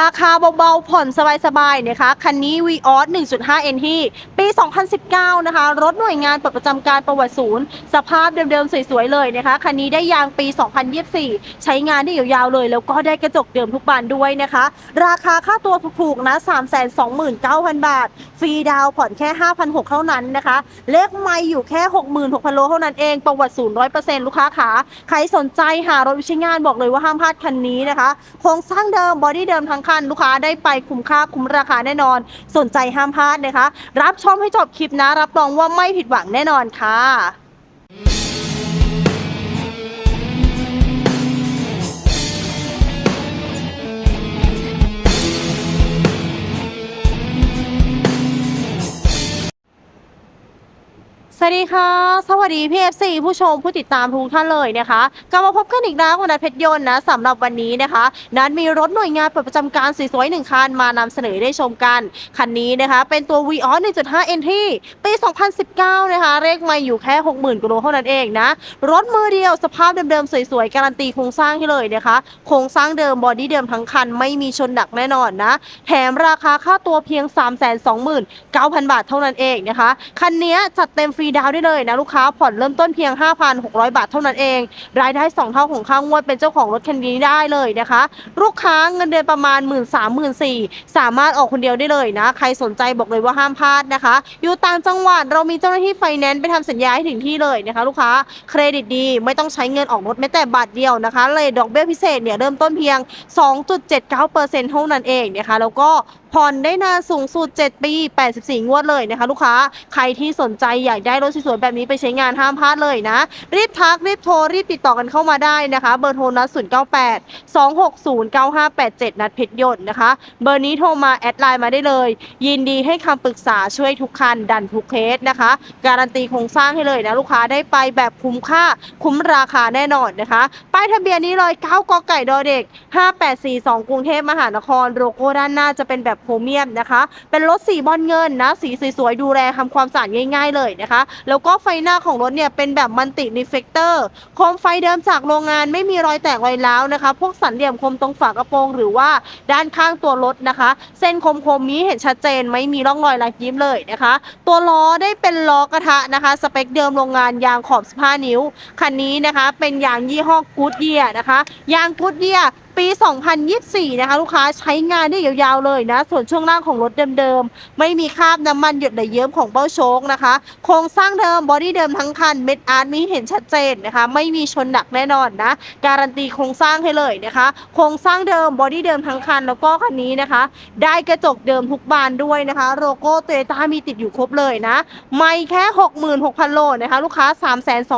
ราคาเบาๆ ผ่อนสบายๆ นะคะ คันนี้ v ีออส1.5 NT ปี 2019 นะคะ รถหน่วยงานปลดประจำการประวัติศูนย์ สภาพเดิมๆ สวยๆ เลยนะคะ คันนี้ได้ยางปี 2024 ใช้งานได้ยาวๆ เลย แล้วก็ได้กระจกเดิมทุกบานด้วยนะคะ ราคาค่าตัวถูกๆ นะ 329,000 บาท ฟรีดาวผ่อนแค่ 5,600 เท่านั้นนะคะ เลขไม่อยู่แค่ 66,000 โลเท่านั้นเอง ประวัติศูนย์100%ลูกค้าขา ใครสนใจหารถวิชงานบอกเลยว่าห้ามพลาดคันนี้นะคะ โครงสร้างเดิมบอดี้เดิมทั้งคันลูกค้าได้ไปคุ้มค่าคุ้มราคาแน่นอน สนใจห้ามพลาดนะคะ รับชมให้จบคลิปนะ รับรองว่าไม่ผิดหวังแน่นอนค่ะ สวัสดีค่ะ สวัสดีพี่เอฟซีผู้ชมผู้ติดตามทุกท่านเลยนะคะกลับมาพบกันอีกแล้วกับนัทเพชรยนต์นะสำหรับวันนี้นะคะ นัดมีรถหน่วยงานเปิดประจำการสวยๆหนึ่งคันมานำเสนอได้ชมกัน คันนี้นะคะ เป็นตัว v ีออส1.5 NT ปี 2019 นะคะเลขไม่อยู่แค่ 60,000กิโลเท่านั้นเองนะรถมือเดียวสภาพเดิมๆสวยๆการันตีโครงสร้างให้เลยนะคะ โครงสร้างเดิมบอดี้เดิมทั้งคันไม่มีชนหนักแน่นอนนะแถมราคาค่าตัวเพียง 329,000 บาทเท่านั้นเองนะคะคันนี้จัดเต็มฟรีดาวได้เลยนะลูกค้าผ่อนเริ่มต้นเพียง 5,600 บาทเท่านั้นเอง รายได้ 2 เท่าของค่างวดเป็นเจ้าของรถคันนี้ได้เลยนะคะ ลูกค้าเงินเดือนประมาณ 1 3 0 0 0 0 4สามารถออกคนเดียวได้เลยนะ ใครสนใจบอกเลยว่าห้ามพลาดนะคะ อยู่ต่างจังหวัดเรามีเจ้าหน้าที่ไฟแนนซ์ไปทำสัญญาให้ถึงที่เลยนะคะ ลูกค้าเครดิตดีไม่ต้องใช้เงินออกรถแม้แต่บาทเดียวนะคะเลยดอกเบี้ยพิเศษเนี่ยเริ่มต้นเพียง 2.79%เท่านั้นเองนะคะ แล้วก็ผ่อนได้นานสูงสุด 7 ปี 84 งวดเลยนะคะ ลูกค้าใครที่สนใจอยากได้รถสวยๆแบบนี้ไปใช้งานห้ามพลาดเลยนะ รีบทักรีบโทรรีบติดต่อกันเข้ามาได้นะคะ เบอร์โทรนัด098 260 9587นัดเพชรยนต์นะคะ เบอร์นี้โทรมาแอดไลน์มาได้เลย ยินดีให้คำปรึกษาช่วยทุกคันดันทุกเคสนะคะ การันตีโครงสร้างให้เลยนะลูกค้าได้ไปแบบคุ้มค่าคุ้มราคาแน่นอนนะคะ ป้ายทะเบียนนี้เลย9กไก่ดอเด็ก5842กรุงเทพมหานครโลโก้ด้านหน้าจะเป็นแบบโพรเมียมนะคะ เป็นรถสีบอลเงินนะ สีสวยๆดูแลทำความสะอาดง่าย ๆเลยนะคะแล้วก็ไฟหน้าของรถเนี่ยเป็นแบบมันติรีเฟกเตอร์โคมไฟเดิมจากโรงงานไม่มีรอยแตกรอยร้าวนะคะ พวกสันเหลี่ยมคมตรงฝากระโปรงหรือว่าด้านข้างตัวรถนะคะ เส้นคมๆนี้เห็นชัดเจนไม่มีร่องรอยรอยยิ้มเลยนะคะ ตัวล้อได้เป็นล้อกระทะนะคะ สเปคเดิมโรงงานยางขอบ 15 นิ้ว คันนี้นะคะ เป็นยางยี่ห้อกูดเยียนะคะ ยางกูดเยีย ปี 2024 นะคะ ลูกค้าใช้งานได้ยาวๆเลยนะ ส่วนช่วงล่างของรถเดิมๆ ไม่มีคราบน้ำมันหยดไหลเยิ้มของเบ้าโชคนะคะ โครงสร้างเดิมบอดี้เดิมทั้งคันเม็ดอาร์ตมีเห็นชัดเจนนะคะ ไม่มีชนหนักแน่นอนนะ การันตีโครงสร้างให้เลยนะคะ โครงสร้างเดิมบอดี้เดิมทั้งคันแล้วก็คันนี้นะคะ ได้กระจกเดิมทุกบานด้วยนะคะ โลโก้โตโยต้ามีติดอยู่ครบเลยนะ ไม่แค่ 66,000 โลนะคะลูกค้า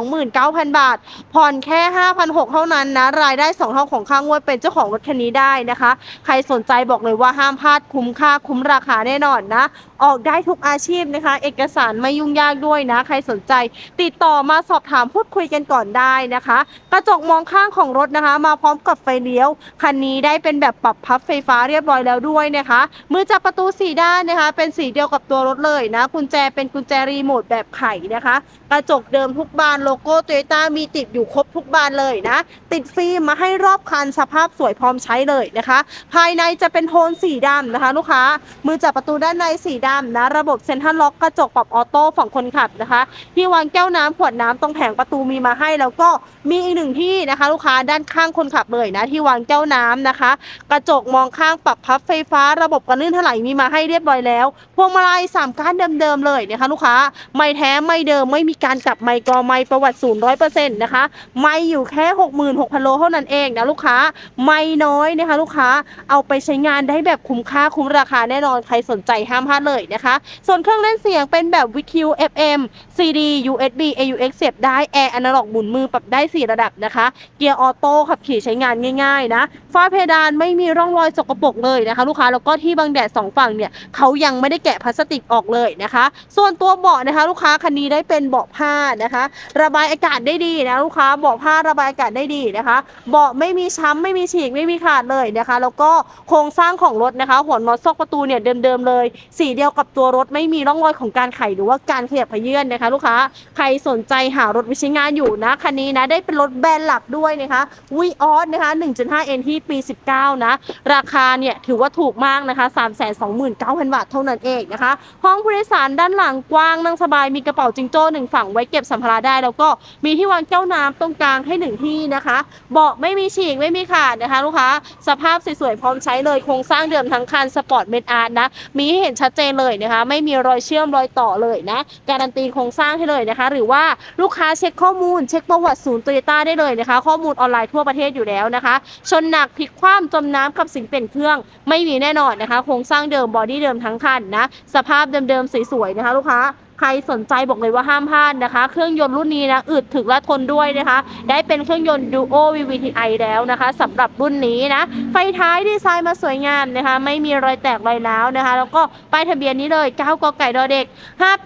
329,000 บาท ผ่อนแค่ 5,600 เท่านั้นนะ รายได้ 2 เท่าของค่างวดเป็นเจ้าของรถคันนี้ได้นะคะ ใครสนใจบอกเลยว่าห้ามพลาดคุ้มค่าคุ้มราคาแน่นอนนะ ออกได้ทุกอาชีพนะคะ เอกสารไม่ยุ่งยากด้วยนะ ใครสนใจ ติดต่อมาสอบถามพูดคุยกันก่อนได้นะคะ กระจกมองข้างของรถนะคะ มาพร้อมกับไฟเลี้ยวคันนี้ได้เป็นแบบปรับพับไฟฟ้าเรียบร้อยแล้วด้วยนะคะ มือจับประตูสีด้านนะคะ เป็นสีเดียวกับตัวรถเลยนะกุญแจเป็นกุญแจรีโมทแบบไขนะคะ กระจกเดิมทุกบานโลโก้โตโยต้ามีติดอยู่ครบทุกบานเลยนะ ติดฟิล์มมาให้รอบคันสภาพสวยพร้อมใช้เลยนะคะ ภายในจะเป็นโทนสีดำนะคะ ลูกค้า มือจับประตูด้านในสีดำนะ ระบบเซ็นทรัลล็อกกระจกปรับออโต้ฝั่งคนขับนะคะที่วางแก้วน้ำขวดน้ำตรงแผงประตูมีมาให้ แล้วก็มีอีกหนึ่งที่นะคะ ลูกค้าด้านข้างคนขับเลยนะ ที่วางแก้วน้ำนะคะ กระจกมองข้างปรับพับไฟฟ้า ระบบกันลื่นถลายมีมาให้เรียบร้อยแล้ว พวงมาลัยสามก้านเดิมๆเลยนะคะ ลูกค้าไม่แท้ไม่เดิมไม่มีการกลับไม่กอไม่ประวัติศูนย์ร้อยเปอร์เซ็นต์นะคะไม่อยู่แค่หกหมื่นหกพันโลเท่านั้นเองนะลูกค้าไไม่น้อยนะคะ ลูกค้าเอาไปใช้งานได้แบบคุ้มค่าคุ้มราคาแน่นอนใครสนใจห้ามพลาดเลยนะคะ ส่วนเครื่องเล่นเสียงเป็นแบบวิคิว FM CD USB AUX เสียบได้แอร์อนาล็อกหมุนมือปรับได้ 4 ระดับนะคะ เกียร์ออโต้ขับขี่ใช้งานง่ายๆนะฝ้าเพดานไม่มีร่องรอยสกปรกเลยนะคะ ลูกค้าแล้วก็ที่บังแดดสองฝั่งเนี่ยเขายังไม่ได้แกะพลาสติกออกเลยนะคะ ส่วนตัวเบาะนะคะ ลูกค้าคันนี้ได้เป็นเบาะผ้านะคะ ระบายอากาศได้ดีนะลูกค้าเบาะผ้าระบายอากาศได้ดีนะคะ เบาะไม่มีช้ำไม่มีฉีฉีกไม่มีขาดเลยนะคะ แล้วก็โครงสร้างของรถนะคะ หัวน็อตซอกประตูเนี่ยเดิมๆเลย สีเดียวกับตัวรถไม่มีร่องรอยของการไขหรือว่าการขยับเขยื่นนะคะ ลูกค้าใครสนใจหารถวิช้งานอยู่นะคันนี้นะได้เป็นรถแบรนด์หลักด้วยนะคะวีออสนะคะ1.5 N ที่ปี 19 นะ ราคาเนี่ยถือว่าถูกมากนะคะ 329,000 บาทเท่านั้นเองนะคะ ห้องผู้โดยสารด้านหลังกว้างนั่งสบายมีกระเป๋าจิงโจ้หนึ่งฝั่งไว้เก็บสัมภาระได้ แล้วก็มีที่วางแก้วน้ำตรงกลางให้หนึ่งที่นะคะเบาะไม่มีฉีกไม่มีขาดนะคะลูกค้าสภาพสวยๆพร้อมใช้เลยโครงสร้างเดิมทั้งคันสปอร์ตเมดอาร์ตนะ มีให้เห็นชัดเจนเลยนะคะ ไม่มีรอยเชื่อมรอยต่อเลยนะ การันตีโครงสร้างให้เลยนะคะ หรือว่าลูกค้าเช็คข้อมูล เช็คประวัติศูนย์โตโยต้าได้เลยนะคะ ข้อมูลออนไลน์ทั่วประเทศอยู่แล้วนะคะ ชนหนักพลิกคว่ำจมน้ำกับสิ่งเป็นเครื่อง ไม่มีแน่นอนนะคะ โครงสร้างเดิมบอดี้เดิมทั้งคันนะ สภาพเดิมๆสวยๆนะคะ ลูกค้า ใครสนใจบอกเลยว่าห้ามพลาดนะคะ เครื่องยนต์รุ่นนี้นะอึดถึกและทนด้วยนะคะ ได้เป็นเครื่องยนต์ Duo VVTi แล้วนะคะสำหรับรุ่นนี้นะ ไฟท้ายดีไซน์มาสวยงามนะคะ ไม่มีรอยแตกรอยร้าวนะคะ แล้วก็ป้ายทะเบียนนี้เลย9กไก่ดอเด็ก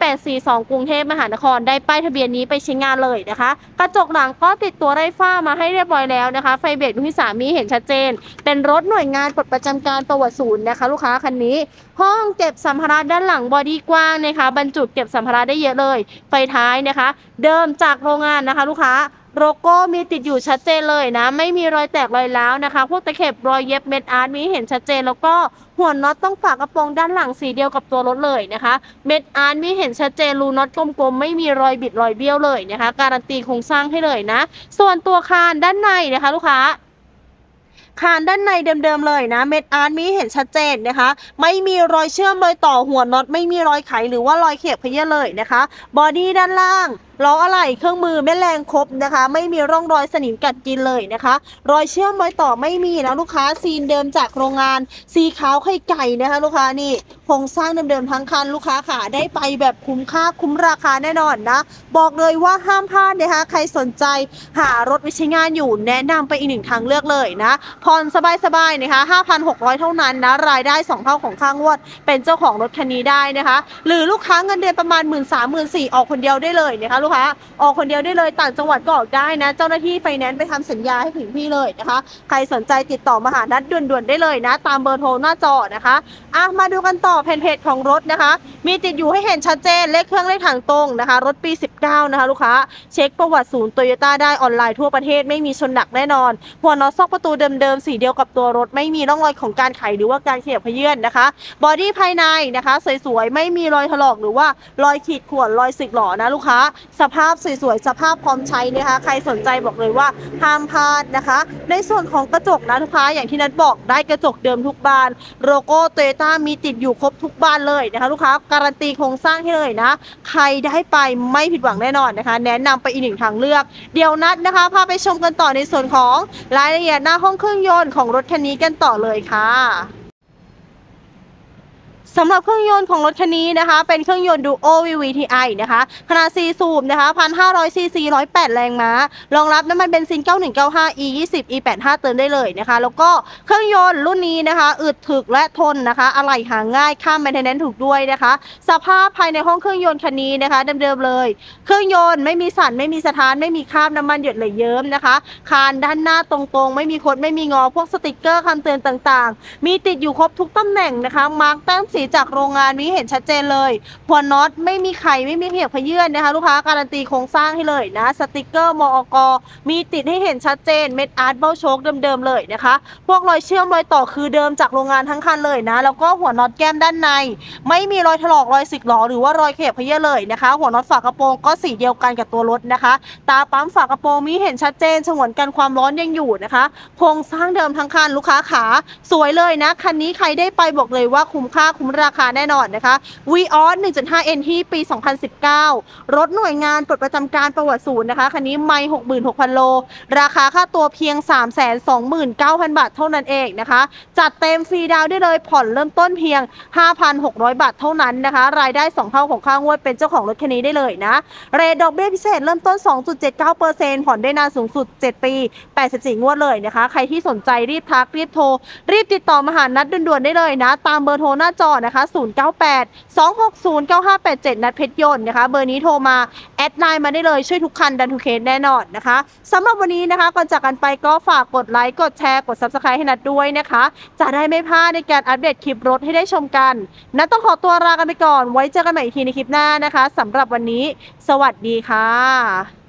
5842 กรุงเทพมหานคร ได้ป้ายทะเบียนนี้ไปใช้งานเลยนะคะ กระจกหลังก็ติดตัวไร้ฝ้ามาให้เรียบร้อยแล้วนะคะ ไฟเบรกที่สามมีเห็นชัดเจน เป็นรถหน่วยงานปลดประจำการประวัติศูนย์นะคะ ลูกค้าคันนี้ ห้องเก็บสัมภาระด้านหลังบอดี้กว้างนะคะ บรรจุเก็บสัมภาระได้เยอะเลย ไฟท้ายนะคะ เดิมจากโรงงานนะคะ ลูกค้าโลโก้มีติดอยู่ชัดเจนเลยนะ ไม่มีรอยแตกรอยร้าวนะคะ พวกตะเข็บรอยเย็บเม็ดอาร์ตมีเห็นชัดเจน แล้วก็หัวน็อตต้องฝากระโปรงด้านหลังสีเดียวกับตัวรถเลยนะคะ เม็ดอาร์ตมีเห็นชัดเจนรูน็อตกลมๆไม่มีรอยบิดรอยเบี้ยวเลยนะคะ การันตีโครงสร้างให้เลยนะ ส่วนตัวคานด้านในนะคะ ลูกค้า คานด้านในเดิมๆเลยนะ เม็ดอาร์ตมีเห็นชัดเจนนะคะ ไม่มีรอยเชื่อมรอยต่อหัวน็อตไม่มีรอยไขหรือว่ารอยเข็บขยี้เลยนะคะ บอดี้ด้านล่าง ล้ออะไหล่เครื่องมือแม่แรงครบนะคะ ไม่มีร่องรอยสนิมกัดกินเลยนะคะ รอยเชื่อมรอยต่อไม่มีนะลูกค้าซีนเดิมจากโรงงาน สีขาวไข่ไก่นะคะ ลูกค้านี่โครงสร้างเดิมๆทั้งคันลูกค้าขาได้ไปแบบคุ้มค่าคุ้มราคาแน่นอนนะ บอกเลยว่าห้ามพลาดนะคะ ใครสนใจหารถวิชงานอยู่แนะนำไปอีกหนึ่งทางเลือกเลยนะผ่อนสบายๆนะคะ 5,600 เท่านั้นนะรายได้ 2 เท่าของค่างวด เป็นเจ้าของรถคันนี้ได้นะคะ หรือลูกค้าเงินเดือนประมาณ 1 3 0 0 0 0 4ออกคนเดียวได้เลยนะคะลูกค้าออกคนเดียวได้เลยต่างจังหวัดก็ออกได้นะ เจ้าหน้าที่ไฟแนนซ์ไปทำสัญญาให้ถึงที่เลยนะคะ ใครสนใจติดต่อมาหานัดด่วนๆได้เลยนะ ตามเบอร์โทรหน้าจอนะคะอะมาดูกันต่อแผ่นเพจของรถนะคะ มีติดอยู่ให้เห็นชัดเจนเลขเครื่องเลขถังตรงนะคะ รถปี 19 นะคะ ลูกค้าเช็คประวัติศูนย์โตโยต้าได้ออนไลน์ทั่วประเทศไม่มีชนหนักแน่นอน หัวน็อตซอกประตูเดิมๆสีเดียวกับตัวรถไม่มีร่องรอยของการไขหรือว่าการเขียบขยื่นนะคะ บอดี้ภายในนะคะ สวยๆ ไม่มีรอยถลอกหรือว่า รอยขีดข่วนรอยสึกหรอนะลูกค้าสภาพสวยๆ สภาพพร้อมใช้นะคะ ใครสนใจบอกเลยว่าห้ามพลาดนะคะ ในส่วนของกระจกนะลูกค้าอย่างที่นัดบอกได้กระจกเดิมทุกบานโลโก้โตโยต้ามีติดอยู่ครบทุกบานเลยนะคะ ลูกค้าการันตีโครงสร้างให้เลยนะ ใครได้ไปไม่ผิดหวังแน่นอนนะคะ แนะนำไปอีกหนึ่งทางเลือก เดี๋ยวนัดนะคะพาไปชมกันต่อในส่วนของรายละเอียดหน้าห้องเครื่องยนต์ของรถคันนี้กันต่อเลยค่ะ สำหรับเครื่องยนต์ของรถคันนี้นะคะ เป็นเครื่องยนต์ Duo VVTi นะคะ ขนาด 4 สูบนะคะ 1,500ซีซี108 แรงม้ารองรับน้ำมันเบนซิน 9195 E 20 E 85 เติมได้เลยนะคะ แล้วก็เครื่องยนต์รุ่นนี้นะคะ อึดถึกและทนนะคะ อะไหล่หาง่ายข้าม maintenance ถูกด้วยนะคะ สภาพภายในห้องเครื่องยนต์คันนี้นะคะเดิมๆเลย เครื่องยนต์ไม่มีสั่นไม่มีสถานไม่มีคราบน้ำมันหยดไหลเยิ้มนะคะ คานด้านหน้าตรงๆ ไม่มีคดไม่มีงอพวกสติกเกอร์คำเตือนต่างๆ มีติดอยู่ครบทุกตำแหน่งนะคะมาร์กแต้มสีจากโรงงานมีเห็นชัดเจนเลยหัวน็อตไม่มีไข่ไม่มีเหี่ยวขยื่นนะคะ ลูกค้าการันตีโครงสร้างให้เลยนะสติกเกอร์มอกมีติดให้เห็นชัดเจนเม็ดอาร์ตเบ้าโชคเดิมๆเลยนะคะ พวกรอยเชื่อมรอยต่อคือเดิมจากโรงงานทั้งคันเลยนะ แล้วก็หัวน็อตแก้มด้านใน ไม่มีรอยถลอกรอยสึกหรอหรือว่ารอยเขียบขยื่นเลยนะคะ หัวน็อตฝากระโปรงก็สีเดียวกันกับตัวรถนะคะ ตาปั๊มฝากระโปรงมีเห็นชัดเจนฉงวนกันความร้อนยังอยู่นะคะโครงสร้างเดิมทั้งคันลูกค้าขาสวยเลยนะคันนี้ใครได้ไปบอกเลยว่าคุ้มค่าคุ้มราคาแน่นอนนะคะ v ีออส 1.5 N ที่ปี 2019 รถหน่วยงานปลดประจำการประวัติศูนย์นะคะ คันนี้ไม่ 66,000 โล ราคาค่าตัวเพียง 329,000 บาทเท่านั้นเองนะคะ จัดเต็มฟรีดาวได้เลยผ่อนเริ่มต้นเพียง 5,600 บาทเท่านั้นนะคะ รายได้ 2 เท่าของค่างวดเป็นเจ้าของรถคันนี้ได้เลยนะ เรทดอกเบี้ยพิเศษเริ่มต้น 2.79%ผ่อนได้นานสูงสุด 7 ปี 84 งวดเลยนะคะ ใครที่สนใจรีบทักรีบโทร รีบติดต่อมาหานัดด่วนๆได้เลยนะ ตามเบอร์โทรหน้าจอนะคะ 098 260 9587 นัดเพชรยนต์นะคะ เบอร์นี้โทรมา แอดไลน์มาได้เลยช่วยทุกคันดันทุกเคสแน่นอนนะคะสำหรับวันนี้นะคะก่อนจากกันไปก็ฝากกดไลค์ กดแชร์ กด Subscribe ให้นัดด้วยนะคะ จะได้ไม่พลาดในการอัปเดตคลิปรถให้ได้ชมกันนัดต้องขอตัวลากันไปก่อน ไว้เจอกันใหม่อีกทีในคลิปหน้านะคะสำหรับวันนี้ สวัสดีค่ะ